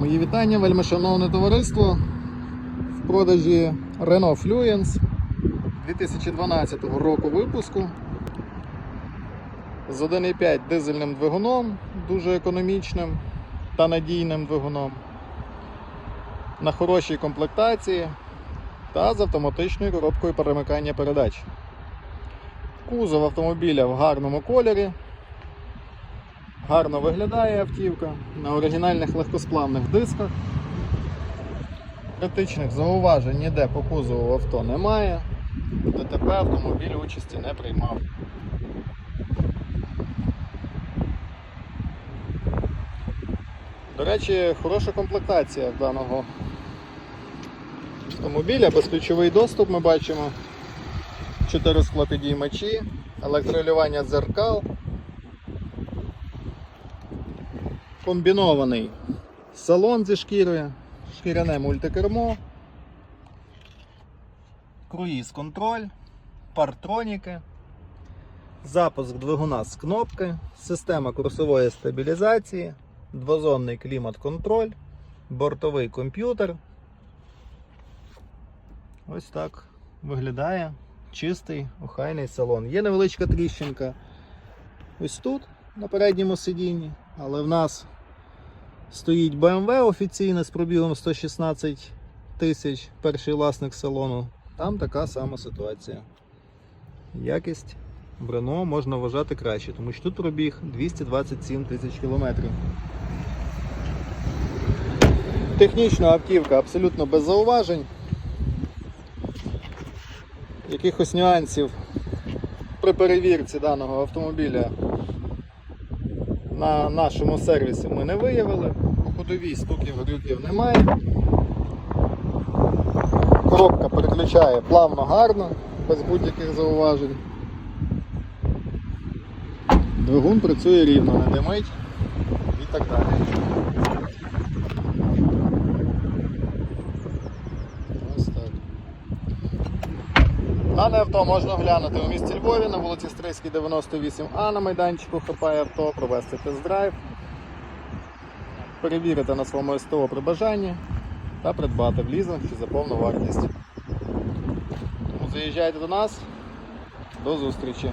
Мої вітання, вельми шановне товариство. В продажі Renault Fluence 2012 року випуску з 1,5 дизельним двигуном, дуже економічним та надійним двигуном. На хорошій комплектації та з автоматичною коробкою перемикання передач. Кузов автомобіля в гарному кольорі. Гарно виглядає автівка на оригінальних легкосплавних дисках. Критичних зауважень ніде по кузову авто немає. ДТП автомобіль участі не приймав. До речі, хороша комплектація даного автомобіля, безключовий доступ ми бачимо. 4 склопідіймачі, електролювання дзеркал. Комбінований салон зі шкірою, шкіряне мультикермо, круїз контроль, партроніки, запуск двигуна з кнопки, система курсової стабілізації, двозонний клімат-контроль, бортовий комп'ютер. Ось так виглядає чистий, охайний салон. Є невеличка тріщинка ось тут, на передньому сидінні, але в нас стоїть BMW офіційне з пробігом 116 тисяч, перший власник салону. Там така сама ситуація. Якість в Renault можна вважати краще, тому що тут пробіг 227 тисяч кілометрів. Технічна автівка абсолютно без зауважень. Якихось нюансів при перевірці даного автомобіля на нашому сервісі ми не виявили. По ходовій стуків глюків немає. Коробка переключає плавно, гарно, без будь-яких зауважень. Двигун працює рівно, не димить і так далі. Ось так. Дане авто можна оглянути у місті Львові на вулиці Стрийській, 98А на майданчику хапає авто, провести тест-драйв, перевірити на своєму СТО при бажанні та придбати в лізинг чи за повну вартість. Тому заїжджайте до нас. До зустрічі!